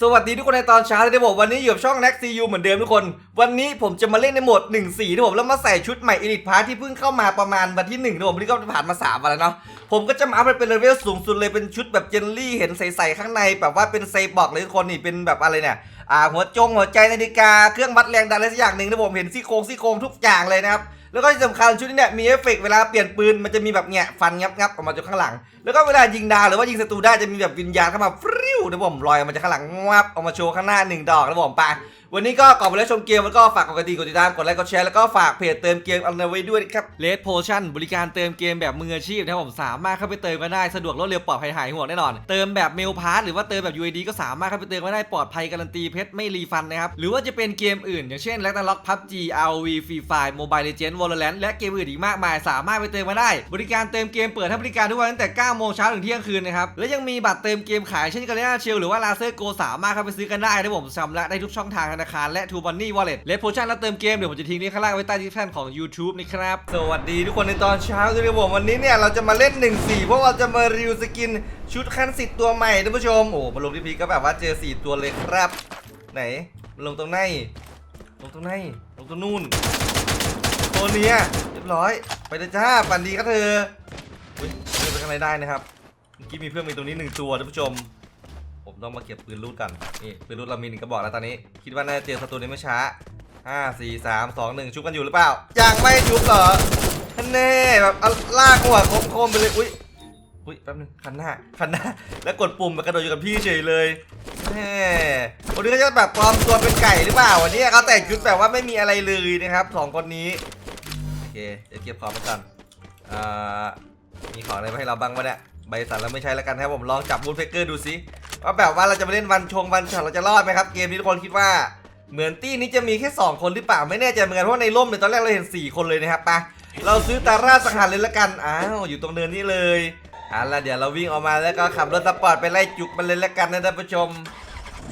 สวัสดีทุกคนในตอนเช้าเลยนะผมวันนี้อยู่กับช่อง n e x t u เหมือนเดิมทุกคน วันนี้ผมจะมาเล่นในโหมด1 4นะผมแล้วมาใส่ชุดใหม่ Elite Pass ที่เพิ่งเข้ามาประมาณวันที่1นะผมวันนี้ก็ผ่านมา3วันแล้วเนาะผมก็จะมาเป็นเลเวลสูงสุดเลยเป็นชุดแบบเจนลี่เห็นใสๆข้างในแบบว่าเป็นเซบอกเลยทุกคนนี่เป็นแบบอะไรเนี่ยอ่าหัวจงหัวใจนาฬิกาเครื่องวัดแรงดันอะไรสักอย่างหนึ่งนะผมเห็นซี่โครงซี่โครงทุกอย่างเลยนะครับแล้วก็ที่สำคัญชุดนี้เนี่ยมีเอฟเฟกต์เวลาเปลี่ยนปืนมันจะมีแบบเงี้ยฟันงับงับออกมาจากข้างหลัง แล้วก็เวลายิงดาวหรือว่ายิงศัตรูได้จะมีแบบวิญญาณเข้ามาฟร นะผมลอยออกมาจากข้างหลังงับออกมาโชว์ข้างหน้าหนึ่งดอกนะผมไป วันนี้ก็ก่อนไปแล้วชมเกมแล้วก็ฝากกดกระดิ่งกดติดตามกดไลค์กดแชร์แล้วก็ฝากเพจเติมเกมเอาไว้ด้วยนะครับเลดโพชั่นบริการเติมเกมแบบมืออาชีพนะครับผมสามารถเข้าไปเติมกันได้สะดวกรวดเร็วปลอดภัยหายห่วงแน่นอน เติมแบบเมลพาสหรือว่าเติมแบบ UID ก็สามารถเข้าไปเติมกันได้ปลอดภัยการันตีเพชรไม่รีฟันนะครับหรือว่าจะเป็นเกมอื่น อย่างเช่น l a g n a r o k PUBG ROV Free Fire Mobile Legends Valorant และเกมอื่นอีกมากมาย สามารถไปเติมมาได้ บริการเติมเกมเปิดให้บริการทุกวันตั้งแต่9โมงเช้าถึงเที่ยงคืนนะครับและยังมีบัตรเติมเกมขายเช่นกันเชลหรือว่าลาเซอร์โกสามารถเข้าไปซื้อกันได้นะผมชำระได้ทุกช่องทางธนาคารและ True Money Wallet เลดโพชั่นและเติมเกม เดี๋ยวผมจะทิ้งลิงก์ข้างล่างไว้ใต้ที่แท่นของ YouTube นะครับ สวัสดีทุกคนในตอนเช้าด้วยครับผมวันนี้เนี่ยเราจะมาเล่น 1 4 เพราะเราจะมารีวิวสกินชุดคันสิทธ์ตัวใหม่ท่านผู้ชม โอ้มาลงที่พีก็แบบว่าเจอ 4 ตัวเลยครับ ไหนมาลงตรงไหนลงตรงไหนลงตรงนู่นตัวเนี้ยเรียบร้อย ไปเลยจ้าปันดีก็เธออุ้ยเดินไปข้างในได้นะครับเมื่อกี้มีเพื่อนมีตรงนี้หนึ่งตัวท่านผู้ชม ผมต้องมาเก็บปืนรูดกันนี่ปืนรูดเรามีหนึ่งกระบอกแล้วตอนนี้ คิดว่าน่าจะเจอศัตรูนี้ไม่ช้าห้าสี่สามสองหนึ่งชุบกันอยู่หรือเปล่า ยังไม่ชุบเหรอแน่แบบลากหัวโคมๆไปเลยอุ้ยอุ้ยแป๊บนึงคันหน้าคันหน้า แล้วกดปุ่มมากระโดดอยู่กับพี่เฉยเลยแม่วันนี้เขาจะแบบปลอมตัวเป็นไก่หรือเปล่าวันนี้เขาแต่งชุดแบบว่าไม่มีอะไรเลยนะครับสองคนนี้โอเคเดี๋ยวเก็บของมก่อนอ่ามีของอะไรมาให้เราบ้างวะเนี่ยใบสันเราไม่ใช้แล้วกันครับผมลองจับบูทเพกเกอร์ดูสิ ว่าแบบว่าเราจะไปเล่นวันชงวันช็อตเราจะรอดไหมครับ เกมนี้ทุกคนคิดว่าเหมือนตี้นี้จะมีแค่ 2 คนหรือเปล่าไม่แน่ใจเหมือนกันเพราะในร่มเนี่ยตอนแรกเราเห็น 4 คนเลยนะครับปะเราซื้อตาราสังหารเลยละกันอ้าวอยู่ตรงเนินนี้เลยอะแล้วเดี๋ยวเราวิ่งออกมาแล้วก็ขับรถสปอร์ตไปไล่จุกมันเลยละกันนะท่านผู้ชม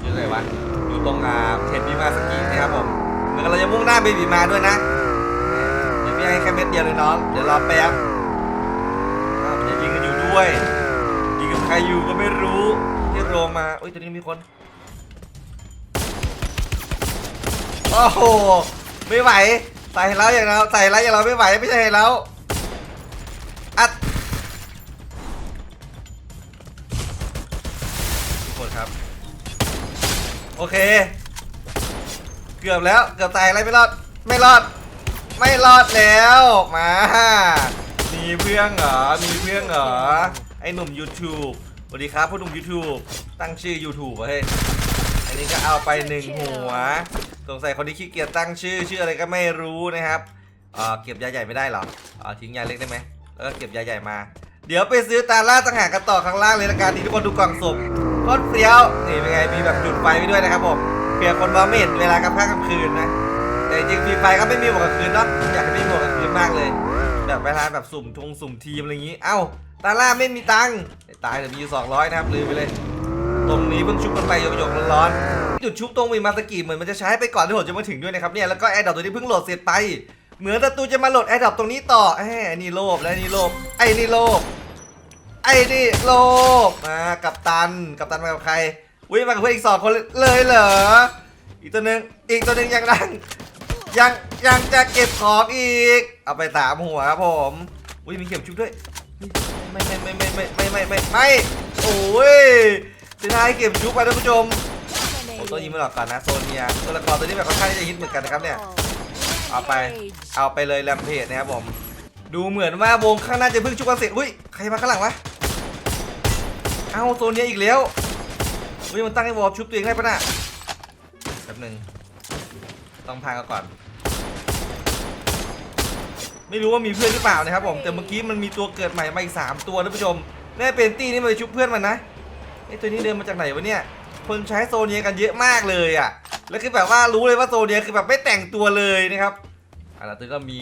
อยู่ไหนวะอยู่ตรงอ่าเทนบีมาสกีนะครับผมเหมือนเราจะมุ่งหน้าไปบีมาด้วยนะเดี๋ยวพี่ให้แค่เม็ดเดียวเลยน้องเดี๋ยวรอแป๊บอ้าวจะยิงกันอยู่ด้วยยิงกับใครอยู่ก็ไม่รู้ ที่โรมาโอ้ยตัวนี้มีคนโอ้โหไม่ไหวใส่แล้วอย่างเราใส่แล้วอย่างเราไม่ไหวไม่ใช่แล้วอัดทุกคนครับ โอเค เกือบแล้วเกือบใส่อะไรไม่รอดไม่รอด ไม่รอดแล้วมามีเพื่อนเหรอมีเพื่อนเหรอไอ้หนุ่ม YouTube วัสดีครับพ่อหนุ่ม YouTube ตั้งชื่อ YouTube เฮ้ยอันนี้ก็เอาไปหนึ่งหัว สงสัยคนที่ขี้เกียจตั้งชื่อชื่ออะไรก็ไม่รู้นะครับอ่าเก็บยาใหญ่ไม่ได้หรออ่าทิ้งยาเล็กได้ไหมแล้วก็เก็บยาใหญ่มา เดี๋ยวไปซื้อตาล่าสังหารกันต่อข้างล่างเลยละกันนี่ทุกคนดูกล่องสุ่มโคตรเฟี้ยวนี่เป็นไงมีแบบจุดไฟไปด้วยนะครับผมเผื่อคนมองไม่เห็นเวลากลางค่ำกลางคืนนะแต่จริงๆฟรีไฟก็ไม่มีหมวกกลางคืนเนาะอยากให้มีหมวกกลางคืนมากเลย แบบเวลาแบบสุ่มทงสุ่มทีมอะไรอย่างงี้ เอ้า ตาล่าไม่มีตังค์ไอ้ตายแต่มีอยู่200นะครับลืมไปเลย ตรงนี้เพิ่งชุบกันไปหยกๆร้อนๆจุดชุบตรงวีมาสกีเหมือนมันจะใช้ไปก่อนที่ผมจะมาถึงด้วยนะครับเนี่ยแล้วก็แอร์ดรอปตัวนี้เพิ่งโหลดเสร็จไปเหมือนศัตรูจะมาโหลดแอร์ดรอปตรงนี้ต่อแหมนี่โลภและนี่โลภไอ้นี่โลภไอ้นี่โลภมากับตันกับตันมากับใครวิ่งมากับเพื่อนอีกสองคนเลยเหรออีกตัวหนึ่งอีกตัวหนึ่งยังดังยังยังจะเก็บของอีก เอาไปสามหัวครับผมอุ้ยมีเข็มชุบด้วย ไม่ไม่ไม่ไม่ไม่ไม่ไม่ไม่ไม่โอ้ยสุดท้ายเก็บชุบไปท่านผู้ชมผมต้องยิงไม่หลอกก่อนนะโซเนียตัวละครตัวนี้แบบค่อนข้างที่จะฮิตเหมือนกันนะครับเนี่ยเอาไปเอาไปเลยแรมเพจนะครับผม ดูเหมือนว่าวงข้างหน้าจะเพิ่งชุบกันเสร็จอุ้ยใครมาข้างหลังวะเอาโซเนียอีกแล้วอุ้ยมันตั้งให้วอลชุบตัวเองได้ปะน่ะแป๊บหนึงต้องพังก่อน ไม่รู้ว่ามีเพื่อนหรือเปล่านะครับผมแต่เมื่อกี้มันมีตัวเกิดใหม่มาอีกสามตัวท่านผู้ชมแน่เป็นตี้นี่มาไปชุบเพื่อนมันนะไอตัวนี้เดินมาจากไหนวะเนี่ยคนใช้โซเนียกันเยอะมากเลยอะแล้วคือแบบว่ารู้เลยว่าโซเนียคือแบบไม่แต่งตัวเลยนะครับอะแล้วตัวก็มี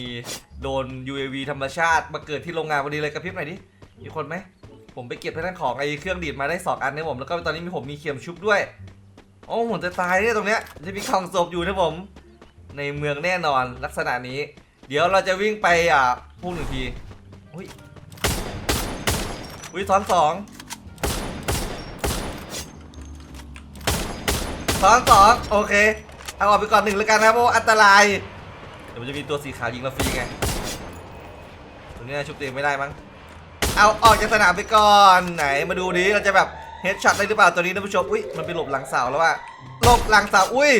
โดน UAV ธรรมชาติมาเกิดที่โรงงานพอดีเลยกระพริบหน่อยดิมีคนไหมผมไปเก็บทางด้านของไอ้เครื่องดีดมาได้สองอันนะผมแล้วก็ตอนนี้มีผมมีเข็มชุบด้วยโอ้ผมจะตายเนี่ยตรงเนี้ยจะมีกล่องศพอยู่นะผม ในเมืองแน่นอนลักษณะนี้ เดี๋ยวเราจะวิ่งไปอะพุ่งหนึ่งทีอุ้ยอุ้ยซ้อนสองซ้อนสองโอเคเอาออกไปก่อนหนึ่งแล้วกันนะเพราะว่าอันตราย เดี๋ยวมันจะมีตัวสีขาวยิงเราฟรีไงตรงนี้ชุบตัวเองไม่ได้มั้งเอาออกจากสนามไปก่อนไหนมาดูดิเราจะแบบเฮดช็อตได้หรือเปล่าตัวนี้ท่านผู้ชมอุ้ยมันไปหลบหลังเสาแล้วว่าหลบหลังเสาอุ้ย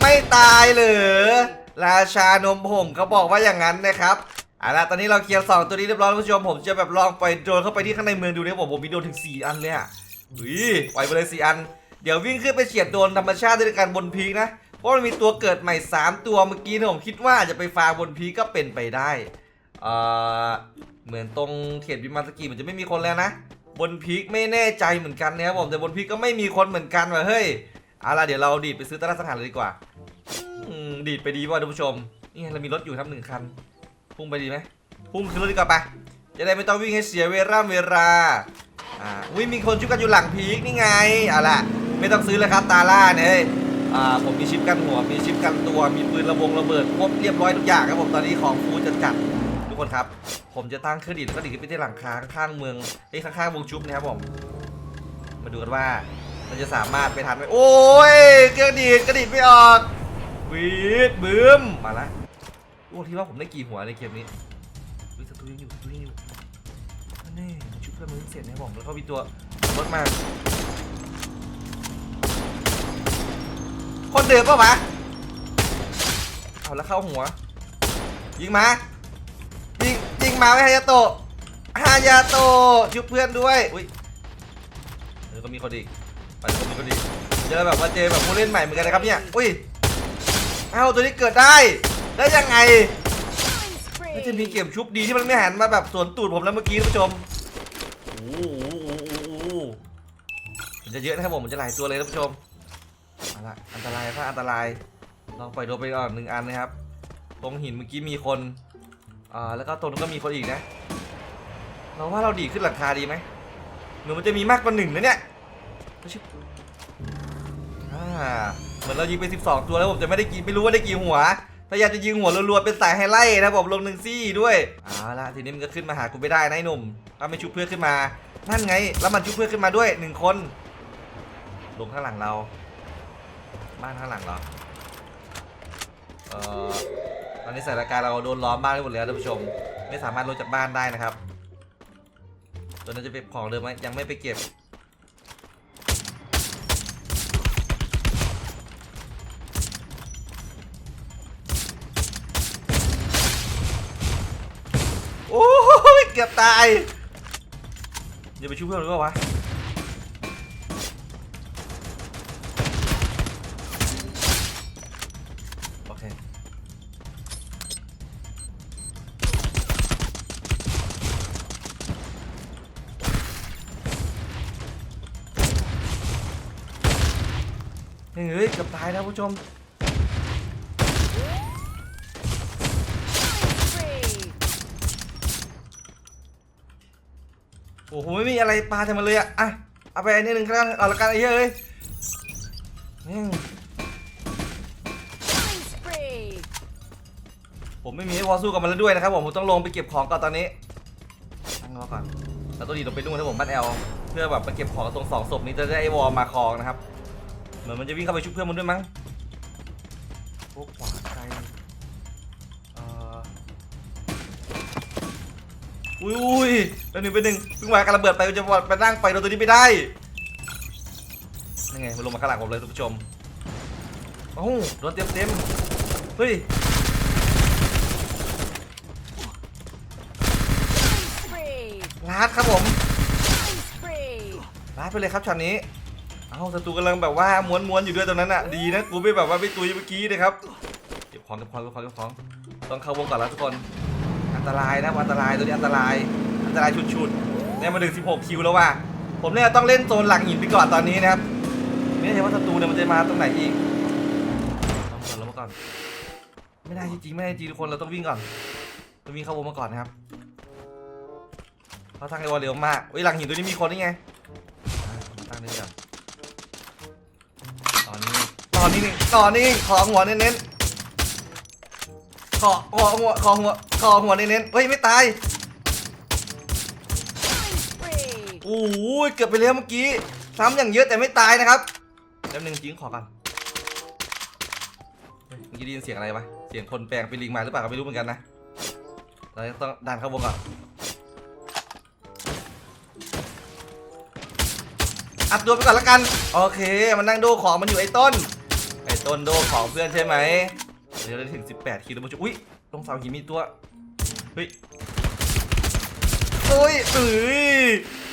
ไม่ตายเหรอ ราชานมผงเขาบอกว่าอย่างนั้นนะครับเอาล่ะตอนนี้เราเคลียร์สองตัวนี้เรียบร้อยแล้วผู้ชมผมจะแบบลองไปโดนเข้าไปที่ข้างในเมืองดูนี่ยผมผมมีโดนถึง 4 อันเลยอะอุ้ยปล่อยไปเลย4อัน เดี๋ยววิ่งขึ้นไปเฉียดโดนธรรมชาติด้วยกันบนพีกนะเพราะมันมีตัวเกิดใหม่ 3 ตัวเมื่อกี้นี่ยผมคิดว่าจะไปฟาบนพีกก็เป็นไปได้เอ่อเหมือนตรงเขตบิมาสกีมันจะไม่มีคนแล้วนะบนพีกไม่แน่ใจเหมือนกันนะครับผมแต่บนพีกก็ไม่มีคนเหมือนกันว่ะเฮ้ยเอาล่ะเดี๋ยวเราดีดไปซื้อตลาดสังหารเลยดีกว่า ดีดไปดีป่ะท่านผู้ชมนี่ไงเรามีรถอยู่ครับหนึ่งคัน พุ่งไปดีไหมพุ่งขึ้นรถดีกว่าปะจะได้ไม่ต้องวิ่งให้เสียเวลาเวลาอ่าอุ้ยมีคนชุบกันอยู่หลังพีกนี่ไงเอาล่ะไม่ต้องซื้อเลยครับตาล่าเนี่ยอ่าผมมีชิปกันหัวมีชิปกันตัวมีปืนระบงระเบิดครบเรียบร้อยทุกอย่างครับผมตอนนี้ของฟูจะจัดทุกคนครับ ผมจะตั้งเครื่องดีดแล้วก็ดีดขึ้นไปที่หลังค้างข้างเมืองไอ้ยข้างๆวงชุบนะครับผมมาดูกันว่ามันจะสามารถไปทันไหมโอ้ยเครื่องดีดกระดิดไม่ออก วีดบึ้มมาละโอ้ที่ว่าผมได้กี่หัวในเกมนี้วิสตูยังอยู่ตูยังอยู่นั่ชุดเพื่อนมึงเสร็จนะบผมแล้วก็มีตัวรถมาคนเดิมปะวะเอาแล้วเข้าหัว ยิงมา ยิงยิงมาไว้ฮายาโตะฮายาโตะชุบเพื่อนด้วย อุ้ยเออก็มีคนอีกไปก็มีคนอีกเจอแบบว่าเจอแบบผู้เล่นใหม่เหมือนกันนะครับเนี่ย อุ้ย เอ้าตัวนี้เกิดได้ได้ยังไงไม่จะมีเก็บชุบดีที่มันไม่หันมาแบบสวนตูดผมแล้วเมื่อกี้ท่านผู้ชมโอ้โหมันจะเยอะนะครับผมมันจะหลายตัวเลยท่านผู้ชมเอาละอันตรายถ้าอันตรายลองปล่อยโดนไปก่อนหนึ่งอันนะครับ ตรงหินเมื่อกี้มีคนอ่าแล้วก็ตรงนู้นก็มีคนอีกนะ เราว่าเราดีขึ้นหลังคาดีไหมหรือมันจะมีมากกว่าหนึ่งนะเนี่ยไม่ใช่อ่า เหมือนเรายิงไป 12 ตัวแล้วผมจะไม่ได้กี่ไม่รู้ว่าได้กี่หัวพยาอยามจะยิงหัวรัวๆเป็นสายไฮไลท์นะผมลงหนึ่งซี่ด้วยเอาละทีนี้มันก็ขึ้นมาหากูไม่ได้นะไอ้หนุ่มถ้าไม่ชุบเพื่อนขึ้นมา นั่นไง แล้วมันชุบเพื่อนขึ้นมาด้วยหนึ่งคนลงข้างหลังเรา บ้านข้างหลังเราเอ่อตอนนี้สถานการณ์เราโดนล้อมบ้านไปหมดแล้วท่านผู้ชม ไม่สามารถลงจากบ้านได้นะครับตัวนั้นจะเป็นของเดิมไหมยังไม่ไปเก็บ กือบตายอย่าไปชุบเพื่อนหรือเปล่าวะโอเคเฮ้ยเกือบตายแล้วผู้ชม อ้โหไม่มีอะไรปลาแต่มาเลยอะอะเอาไปอันนี้หนึ่งครับเอาละกันไอ้เหี้ยเอ้ยแม่งผมไม่มีให้วอสู้กับมันแล้วด้วยนะครับผมผมต้องลงไปเก็บของก่อนตอนนี้ตั้งรอก่อนแล้วตัวดีลงไปนู่นนะผมบ้านแอลเพื่อแบบไปเก็บของตรงสองศพนี้จะได้ไอ้วอลมาคลองนะครับเหมือนมันจะวิ่งเข้าไปชุบเพื่อนมันด้วยมั้งพวกขวาไกล อุ้ยอุ้ยแล้วหนึ่งไปหนึ่งเพิ่งมากระเบิดไปจะไปนั่งไปโดนตัวนี้ไม่ได้นี่ไงมันลงมาข้างหลังผมเลยท่านผู้ชมโอ้าโดนเต็มเต็มเฮ้ยลาดครับผมลาดไปเลยครับช็อตนี้เอ้าศัตรูกำลังแบบว่าม้วนม้วนอยู่ด้วยตรงนั้นอะดีนะกูไม่แบบว่าไม่ตุยเมื่อกี้นะครับเก็บของเก็บของเก็บของเก็บของต้องเข้าวงก่อนแล้วทุกคน นตรายนะอันตรายตัวนี้อันตราย อันตรายชุดๆเนี่ยมาถึง 16 คิวแล้วว่ะ ผมเนี่ยต้องเล่นโซนหลังหินไปก่อนตอนนี้นะครับ ไม่แน่ว่าศัตรูเนี่ยมันจะมาตรงไหนอีกเอามาก่อนเรามาก่อน ไม่ได้จริงๆไม่ได้จริงทุกคนเราต้องวิ่งก่อนต้องวิ่งเข้าวงมาก่อนนะครับเขาตั้งไอ้วเร็วมากเฮ้ยหลังหินตัวนี้มีคนนี่ไงตั้งนี่ก่อนตอนนี้ ตอนนี้นี่ตอนนี้ของหัวเน้นๆ อขอหัวขอหัวขอหัวเน้นๆเฮ้ยไม่ตายโอ้ยเกือบไปแล้วเมื่อกี้ซ้ำอย่างเยอะแต่ไม่ตายนะครับป๊บนึงจิ้งขอก่อนเฮ้ยเมื่อกี้ได้ยินเสียงอะไรไปะเสียงคนแปลงเป็นลิงมาหรือเปล่าก็ไม่รู้เหมือนกันนะเราต้องดันเข้าวงก่อนอัดตัวไปก่อนละกัน โอเค มันนั่งโดของมันอยู่ไอ้ต้น ไอ้ต้นโดของเพื่อนใช่ไหม เดี๋ยวได้ถึง 18 คิวแล้วมันจะอุ้ยตรงเสาหินมีตัว เฮ้ยโอ้ยเอ้ย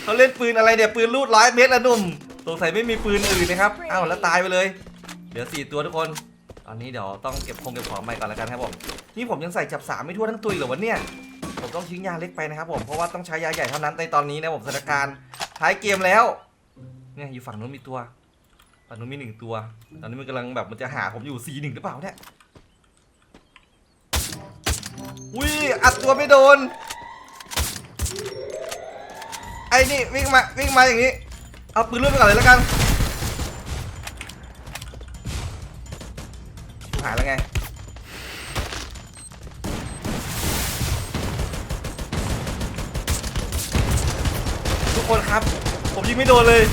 เขาเล่นปืนอะไรเนี่ย ปืนลูดร้อยเมตรละหนุ่มสงสัยไม่มีปืนอื่นนะครับอ้าวแล้วตายไปเลย เดี๋ยวสี่ตัวทุกคน ตอนนี้เดี๋ยวต้องเก็บคงเก็บของใหม่ก่อนแล้วกันครับผม นี่ผมยังใส่จับสามไม่ทั่วทั้งตัวอีกเหรอวะเนี่ย ผมต้องทิ้งยาเล็กไปนะครับผม เพราะว่าต้องใช้ยาใหญ่เท่านั้นในตอนนี้นะผมสถานการณ์ท้ายเกมแล้ว เนี่ยอยู่ฝั่งนู้นมีตัว ฝั่งนู้นมีหนึ่งตัว ตอนนี้มันกำลังแบบมันจะหาผมอยู่สีหนึ่งหรือเปล่าเนี่ย อุ้ยอัดตัวไม่โดน ไอ้นี่วิ่งมาวิ่งมาอย่างนี้ เอาปืนลูกไปก่อนเลยแล้วกัน หายแล้วไง ทุกคนครับ ผมยิงไม่โดนเลย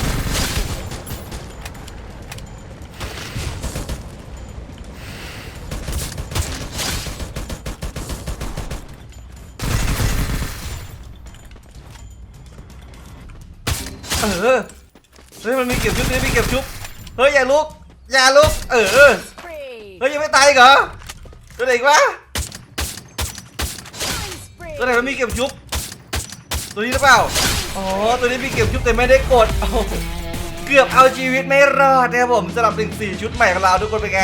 เออ เฮ้ยมันมีเก็บชุบนี่มีเก็บชุบ เฮ้ยอย่าลุก อย่าลุก เออ เฮ้ยยังไม่ตายอีกเหรอตัวไหนอีกวะตัวไหนมันมีเก็บชุบ ตัวนี้หรือเปล่า อ๋อ ตัวนี้มีเก็บชุบแต่ไม่ได้กดเกือบเอาชีวิตไม่รอดนะครับผมสำหรับหนึ่งสี่ชุดใหม่ของเราทุกคนเป็นไง